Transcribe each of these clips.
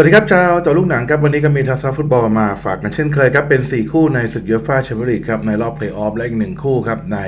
วัสดีครับชาวจอลูกหนังครับ วันนี้ก็มีทัศนฟุตบอลมาฝากกันเช่นเคยครับ เป็น 4 คู่ในศึกยูฟ่าแชมเปี้ยนลีกครับในรอบเพลย์ออฟและอีกหนึ่งคู่ครับใน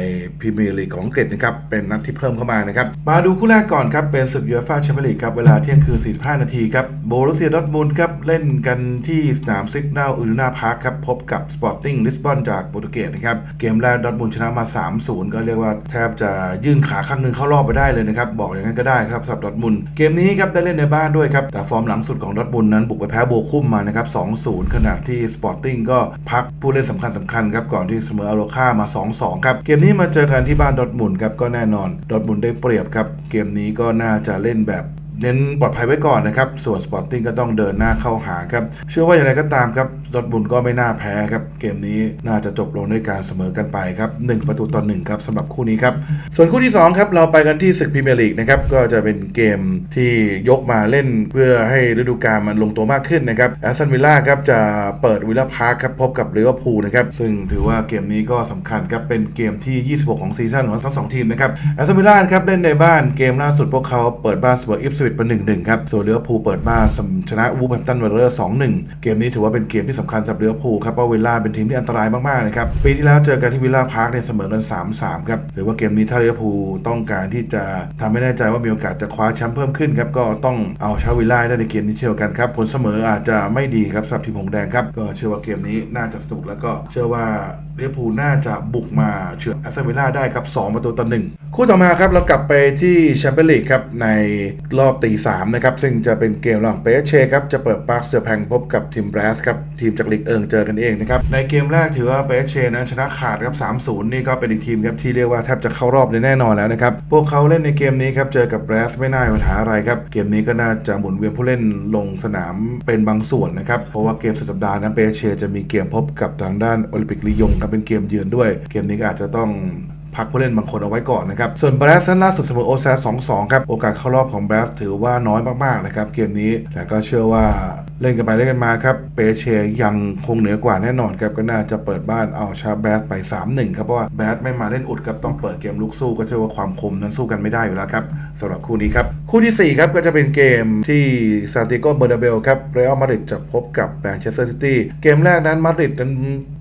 พรีเมียร์ลีกของอังกฤษนะครับเป็นนัดที่เพิ่มเข้ามานะครับ มาดูคู่แรกก่อนครับ เป็นศึกยูฟ่าแชมเปี้ยนลีกครับ เวลาเที่ยงคืน 45 นาทีครับโบรุสเซียดอทมุนครับ เล่นกันที่สนามซิกนาลอูนูนาพาร์คครับพบกับสปอร์ติ้งลิสบอนจากโปรตุเกสนะครับเกมแรกดอทมุนชนะมา 3-0 ก็เรียกว่าแทบจะยื่นขาข้างนึงเข้ารอบไปได้เลยนะครับบอกอย่างนั้นก็ได้ครับสำหรับดอทมุนเกมนี้ครับได้เล่นในบ้านด้วยครับแต่ฟอร์มหลังสุดของดอทมุนด์นั้นบุกไปแพ้โบคุ้มมานะครับ 2-0 ขณะที่สปอร์ติ้งก็พักผู้เล่นสำคัญสำคัญครับ ก่อนที่เสมออาโรค่ามา 2-2 ครับ เกมนี้มาเจอกันที่บ้านดอทมุนครับ ก็แน่นอน ดอทมุนได้เปรียบครับ เกมนี้ก็น่าจะเล่นแบบเน้นปลอดภัยไว้ก่อนนะครับ ส่วนสปอร์ติ้งก็ต้องเดินหน้าเข้าหาครับ เชื่อว่าอย่างไรก็ตามครับ ดอร์ทมุนก็ไม่น่าแพ้ครับ เกมนี้น่าจะจบลงด้วยการเสมอกันไปครับ1ประตูต่อ1ครับสำหรับคู่นี้ครับ ส่วนคู่ที่2ครับเราไปกันที่ศึกพรีเมียร์ลีกนะครับก็จะเป็นเกมที่ยกมาเล่นเพื่อให้ฤดูกาลมันลงตัวมากขึ้นนะครับแอสตันวิลล่าครับจะเปิดวิลล่าพาร์คครับพบกับลิเวอร์พูลนะครับซึ่งถือว่าเกมนี้ก็สำคัญครับเป็นเกมที่ 26 ของซีซั่นของทั้งสองทีมนะครับแอสตันวิลล่าครับเล่นในบ้านเกมล่าสุดพวกเขาเปิดบ้านเสมออิฟสวิตเป็น1-1ครับส่วนลิเวอร์พูลเปิดบ้านชนะวูแฮมตันเวอร์เรอร์2-1เกมนี้ถือว่าเป็นเกมที่สำคัญสำหรับเลี้ยวภูครับเพราะวิลล่าเป็นทีมที่อันตรายมากๆนะครับปีที่แล้วเจอกันที่วิลล่าพาร์คเนี่ยเสมอกัน3-3ครับหรือว่าเกมนี้ถ้าเลี้ยวภูต้องการที่จะทำให้แน่ใจว่ามีโอกาสจะคว้าแชมป์เพิ่มขึ้นครับก็ต้องเอาชาวิลล่าได้ในเกมนี้เช่นเดียวกันครับผลเสมออาจจะไม่ดีครับสำหรับทีมหงแดงครับก็เชื่อว่าเกมนี้น่าจะสนุกแล้วก็เชื่อว่า ลิเวอร์พูลน่าจะบุกมาเฉือนแอสตันวิลล่าได้ครับ 2 ประตูต่อหนึ่งคู่ต่อมาครับเรากลับไปที่แชมเปี้ยนลีกครับ ในรอบตีสามนะครับ ซึ่งจะเป็นเกมระหว่างเปเชครับ จะเปิดปาร์คเสือแพงพบกับทีมแบรสครับ ทีมจากลีกเอิงเจอกันเองนะครับ ในเกมแรกถือว่าเปเชนั้นชนะขาดครับ3-0นี่ก็เป็นอีกทีมครับที่เรียกว่าแทบจะเข้ารอบได้แน่นอนแล้วนะครับพวกเขาเล่นในเกมนี้ครับเจอกับแบรสไม่น่ามีปัญหาอะไรครับเกมนี้ก็น่าจะหมุนเวียนผู้เล่นลงสนามเป็นบางส่วนนะครับเพราะว่าเกมสุดสัปดาห์นั้นเปเชจะมีเกมพบกับทางด้านโอลิมปิกลียงครับเป็นเกมเยือนด้วย เกมนี้ก็อาจจะต้องพักผู้เล่นบางคนเอาไว้ก่อนนะครับ ส่วนบรสนั้นล่าสุดเสมอโอซา2-2ครับ โอกาสเข้ารอบของบรสถือว่าน้อยมาก ๆ นะครับ เกมนี้แต่ก็เชื่อว่า เล่นกันไปเล่นกันมาครับ เปเชยังคงเหนือกว่าแน่นอนครับก็น่าจะเปิดบ้านเอาชาแบรสไป 3-1 ครับเพราะว่าแบรสไม่มาเล่นอุดครับต้องเปิดเกมลุกสู้ก็เชื่อว่าความคมนั้นสู้กันไม่ได้อยู่แล้วครับสำหรับคู่นี้ครับ คู่ทีสี่4 ครับก็จะเป็นเกมที่ซานติโกเบอร์นาเบลครับเรอัลมาดริดจะพบกับแมนเชสเตอร์ซิตี้เกมแรกนั้นมาดริดนั้น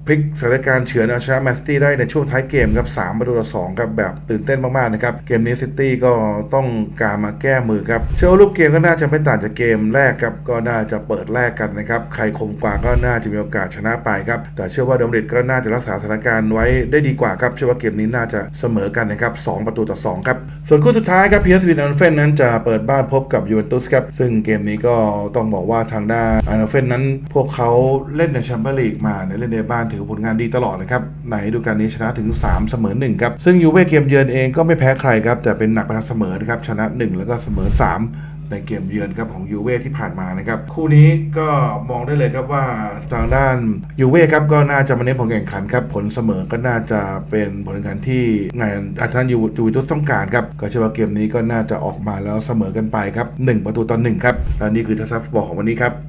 พลิกสถานการณ์เฉือนเอาชนะแมนซิตี้ได้ในช่วงท้ายเกมครับ3ประตูต่อ2ครับแบบตื่นเต้นมากๆนะครับเกมนี้ซิตี้ก็ต้องการมาแก้มือครับเชื่อว่ารูปเกมก็น่าจะไม่ต่างจากเกมแรกครับก็น่าจะเปิดแรกกันนะครับใครคมกว่าก็น่าจะมีโอกาสชนะไปครับแต่เชื่อว่าเดมริดก็น่าจะรักษาสถานการณ์ไว้ได้ดีกว่าครับเชื่อว่าเกมนี้น่าจะเสมอกันนะครับ2ประตูต่อ2ครับส่วนคู่สุดท้ายครับพีเอสวีนอันเฟนนั้นจะเปิดบ้านพบกับยูเวนตุสครับซึ่งเกมนี้ก็ต้องบอกว่าทางด้านอันเฟนนั้น พวกเขาเล่นในแชมเปี้ยนลีกมาในยเล่นในบ้านถือผลงานดีตลอดนะครับในฤดูกาลนี้ชนะถึง 3 เสมอ1ครับซึ่งยูเว่เกมเยือนเองก็ไม่แพ้ใครครับแต่เป็นหนักไปทางเสมอนะครับชนะ 1 แล้วก็เสมอ 3 ในเกมเยือนครับของยูเว่ที่ผ่านมานะครับคู่นี้ก็มองได้เลยครับว่าทางด้านยูเว่ครับก็น่าจะมาเน้นผลแข่งขันครับผลเสมอก็น่าจะเป็นผลแข่งขันที่งานอาจารย์ยูยูวิตุสต้องการครับก็เชื่อว่าเกมนี้ก็น่าจะออกมาแล้วเสมอกันไปครับ1ประตูต่อ1ครับและนี่คือทัศนฟุตบอลของวันนี้ครับ